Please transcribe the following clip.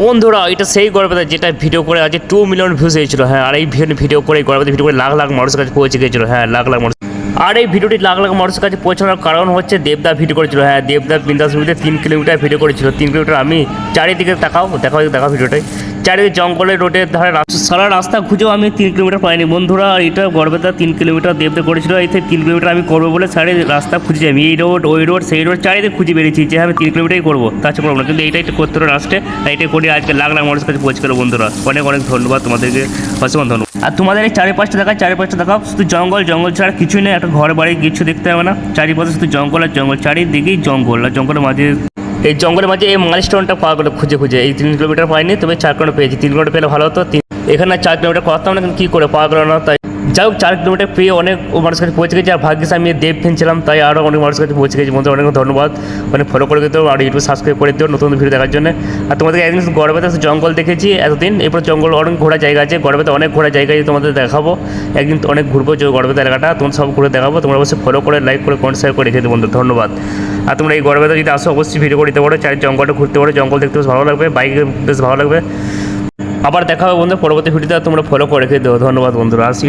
বন্ধুরা, এটা সেই গর্বেতে যেটা ভিডিও করে আজকে টু মিলিয়ন ভিউজ হয়েছিল। হ্যাঁ আর এই ভিডিও ভিডিও করে গর্বেতে ভিডিও করে লাখ লাখ মানুষের কাছে পৌঁছে গিয়েছিল। হ্যাঁ লাখ লাখ মানুষ আর এই ভিডিওটি লাখ লাখ মানুষের কাছে পৌঁছানোর কারণ হচ্ছে দেবদা ভিডিও করেছিল। হ্যাঁ দেবদা বিন্দাসপুরিতে তিন কিলোমিটার ভিডিও করেছিল। তিন কিলোমিটার আমি চারিদিকে তাকাও, দেখাও দেখাও ভিডিওটাই চারিদিকে জঙ্গলের রোডের ধারে রাস্তা। সারা রাস্তা খুঁজেও আমি তিন কিলোমিটার পাইনি। বন্ধুরা, এটা গর্বেতা তিন কিলোমিটার দেবদা করেছিল। এই থেকে তিন কিলোমিটার আমি করব বলে সারি রাস্তা খুঁজে আমি এই রোড, ওই রোড, সেই রোড চারিদিকে খুঁজে বেরিয়েছি। যে আমি তিন কিলোমিটারই করব তাছাড়া করব না। কিন্তু এইটাই করতে হবে লাস্টে এটাই করে আজকে লাখ মানুষের কাছে পৌঁছে গেলো বন্ধুরা। অনেক অনেক ধন্যবাদ তোমাদেরকে। অসীম ধন্যবাদ। আর তোমাদের এই চারিপাশটা দেখায় চারিপাশটা দেখাও। শুধু জঙ্গল জঙ্গল ছাড়া কিছুই নেই। একটা ঘর বাড়ি কিছু দেখতে হবে না। চারিপাশে শুধু জঙ্গল আর জঙ্গল। চারিদিকেই জঙ্গল। আর জঙ্গলের মাঝে এই জঙ্গলের মাঝে এই মাইলস্টোনটা পাওয়া গেলো খুঁজে খুঁজে। এই তিন কিলোমিটার পাইনি তবে চার কিলোমিটার পেয়েছি। তিন কিলোমিটার পেলে ভালো হতো। এখানে চার কিলোমিটার করতাম না কী করে পাওয়া গেলো না, তাই যাই হোক চার কিলোমিটার পেয়ে অনেক মানুষের কাছে পৌঁছে গেছে, আর ভাগ্যিস আমি দেব ফ্যান ছিলাম, তাই আরও অনেক মানুষের কাছে পৌঁছে গেছি। বন্ধু অনেক ধন্যবাদ। মানে ফলো করে দিতে আর ইউটিউব সাবস্ক্রাইব করে দিও নতুন ভিডিও দেখার জন্য। আর তোমাদেরকে একদিন গড়বেতে জঙ্গল দেখেছি এতদিন। এরপর জঙ্গল অনেক ঘোরা জায়গা আছে, গড়বেতে অনেক ঘোরা জায়গা আছে তোমাদের দেখাবো। একদিন অনেক ঘুরবো যে গড়বেতে এলাকাটা তোমার সব ঘুরে দেখাবো। তোমরা অবশ্যই ফলো করে লাইক করে কমেন্ট শেয়ার করে দিও বন্ধু ধন্যবাদ। আর তোমরা এই গড়বেতে যদি আসো, অবশ্যই ভিডিও করে দিতে পারো চার জঙ্গলটা ঘুরতে পারো, জঙ্গল দেখতে বেশ ভালো লাগবে বাইকে বেশ ভালো লাগবে। আবার দেখা হবে বন্ধু পরবর্তী ভিডিওতে তোমরা ফলো করে রেখে দিও, ধন্যবাদ বন্ধুরা আসি